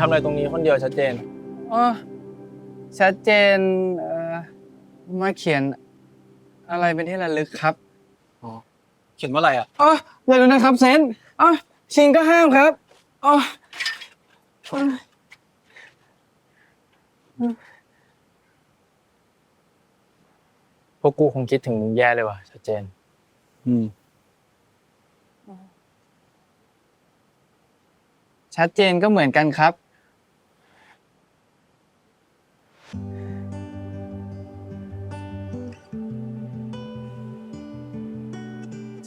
ทำอะไรตรงนี้คนเดียวชัดเจนอ๋อชัดเจนเอ่อมาเขียน อะไรเป็นที่ระลึกครับอ๋อเขียนว่าอะไรอะอ๋ออย่าดูนะครับเซนอ๋อชินก็ห้ามครับอ๋อพวกกูคงคิดถึงมึงแย่เลยว่ะชัดเจน อืม ชัดเจนก็เหมือนกันครับ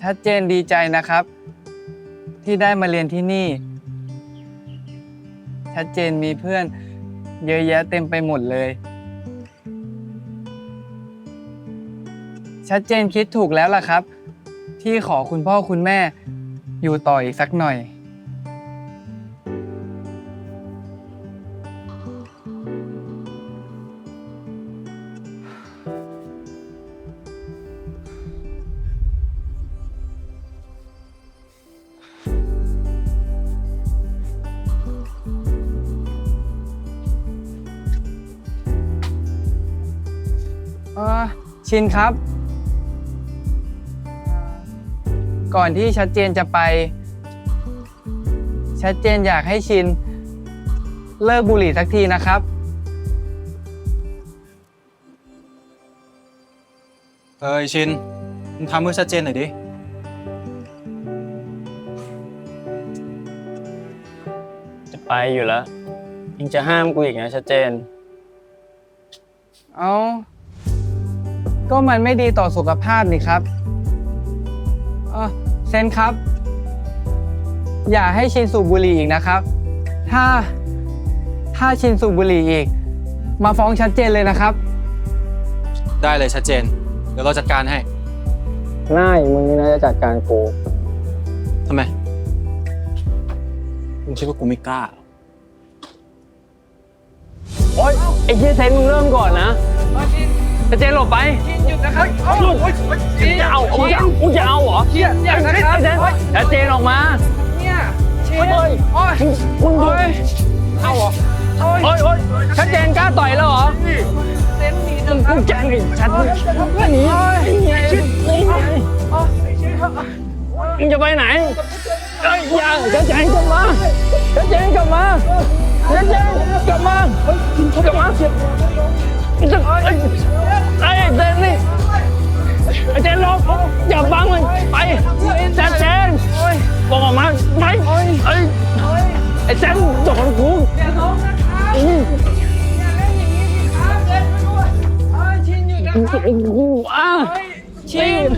ชัดเจนดีใจนะครับ ที่ได้มาเรียนที่นี่ ชัดเจนมีเพื่อน เยอะแยะเต็มไปหมดเลย ชัดเจนคิดถูกแล้วล่ะครับ ที่ขอคุณพ่อคุณแม่อยู่ต่ออีกสักหน่อย เออชินครับเอ่อก่อนที่ชัดเจนจะไป ชัดเจนอยากให้ชิน เลิกบุหรี่สักทีนะครับ เอ้ยชินมึงทำเพื่อชัดเจนหน่อยดิ จะไปอยู่แล้วยังจะห้ามกูอีกนะชัดเจน เอา ก็มันไม่ดีต่อสุขภาพนี่ครับเออเซนครับ อย่าให้ชินสูบบุหรี่อีกนะครับ ถ้าถ้าชินสูบบุหรี่อีก มาฟ้องชัดเจนเลยนะครับ ได้เลยชัดเจน เดี๋ยวเราจัดการให้ง่ายมึงนี่นะจะจัดการกูทำไมมึงคิดว่ากูไม่กล้าเหรอโอ๊ยไอ้เหี้ยเซนมึงเริ่มก่อนนะชั ดเจนหลบไปหยุดนะครับหยุดมึงจะเอามึงจะเอามึงจะเอาเหรอเชี่ยอย่างนะครับชัดเจนชัดเจนออกมา เนี่ยเชี่ยเฮ้ยโอ้ยมึงหยุโอ้ดยเอาเหรอโอ้ยโอ๊ยโอ๊ยชัดเจนกล้าต่อยแล้วเหรอเซนหนีเถมึอะงครับแจ้งไอ้ชัดหนีหนีไงหนีไงโอ้ยมึงจะไปไหนเอ้ยอย่าชัดเจนกลับมาชัดเจนกลับมาชัดเจนกลับมากลับมาจะเอ้ย ไอ้เจนนี่ไอ้เจนลงอย่าบังมันไปชัดเจนบอกออกมาไปไอ้ไอ้เจนโดนกูอย่าร้องนะครับอืมอย่าเล่นอย่างนี้สิครับเดินมาด้วยเอ้ยชินหยุดนะครับกูอะชิน